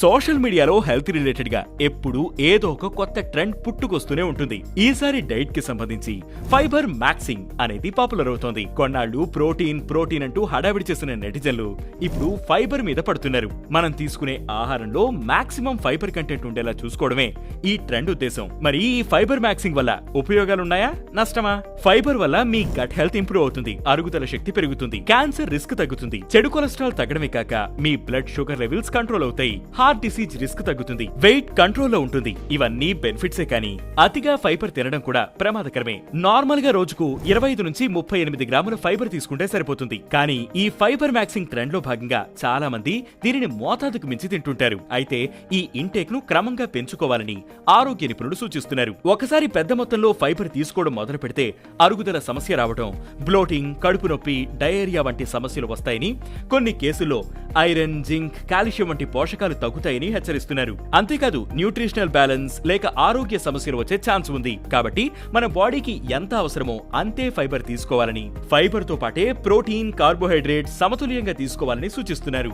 Social మీడియాలో health రిలేటెడ్గా ఎప్పుడు ఏదో ఒక కొత్త ట్రెండ్ పుట్టుకొస్తూనే ఉంటుంది. ఈసారి డైట్కి సంబంధించి ఫైబర్ మ్యాక్సింగ్ అనేది పాపులర్ అవుతోంది. కొన్నాళ్ళు ప్రోటీన్ ప్రోటీన్ అంటూ హడావిడి చేసిన నెటిజన్లు ఇప్పుడు ఫైబర్ మీద పడుతున్నారు. మనం తీసుకునే ఆహారంలో మాక్సిమం ఫైబర్ కంటెంట్ ఉండేలా చూసుకోవడమే ఈ ట్రెండ్ ఉద్దేశం. మరి ఈ ఫైబర్ మ్యాక్సింగ్ వల్ల ఉపయోగాలున్నాయా? నష్టమా? ఫైబర్ వల్ల మీ గట్ హెల్త్ ఇంప్రూవ్ అవుతుంది. అరుగుదల శక్తి పెరుగుతుంది. క్యాన్సర్ రిస్క్ తగ్గుతుంది. చెడు కొలెస్ట్రాల్ తగ్గడమే కాక మీ బ్లడ్ షుగర్ లెవెల్స్ కంట్రోల్ అవుతాయి. హార్ట్ డిసీజ్ రిస్క్ తగ్గుతుంది. వెయిట్ కంట్రోల్లో ఉంటుంది. ఇవన్నీ బెనిఫిట్సే కానీ అతిగా ఫైబర్ తినడం కూడా ప్రమాదకరమే. నార్మల్గా రోజుకు ఇరవై ఐదు నుంచి ముప్పై ఎనిమిది గ్రాముల ఫైబర్ తీసుకుంటే సరిపోతుంది. కానీ ఈ ఫైబర్ మ్యాక్సింగ్ ట్రెండ్లో భాగంగా చాలా మంది దీనిని మోతాదుకు మించి తింటుంటారు. అయితే ఈ ఇంటేక్ను క్రమంగా పెంచుకోవాలని ఆరోగ్య నిపుణులు సూచిస్తున్నారు. ఒకసారి పెద్ద మొత్తంలో ఫైబర్ తీసుకోవడం మొదలు పెడితే అరుగుదల సమస్య రావడం బ్లోటింగ్ కడుపు నొప్పి డయేరియా వంటి సమస్యలు వస్తాయని కొన్ని కేసుల్లో ఐరన్ జింక్ కాల్షియం వంటి పోషకాలు తగ్గుతాయని హెచ్చరిస్తున్నారు. అంతేకాదు న్యూట్రిషనల్ బ్యాలెన్స్ లేక ఆరోగ్య సమస్యలు వచ్చే ఛాన్స్ ఉంది. కాబట్టి మన బాడీకి ఎంత అవసరమో అంతే ఫైబర్ తీసుకోవాలని. ఫైబర్తో పాటే ప్రోటీన్ కార్బోహైడ్రేట్ సమతుల్యంగా తీసుకోవాలని సూచిస్తున్నారు.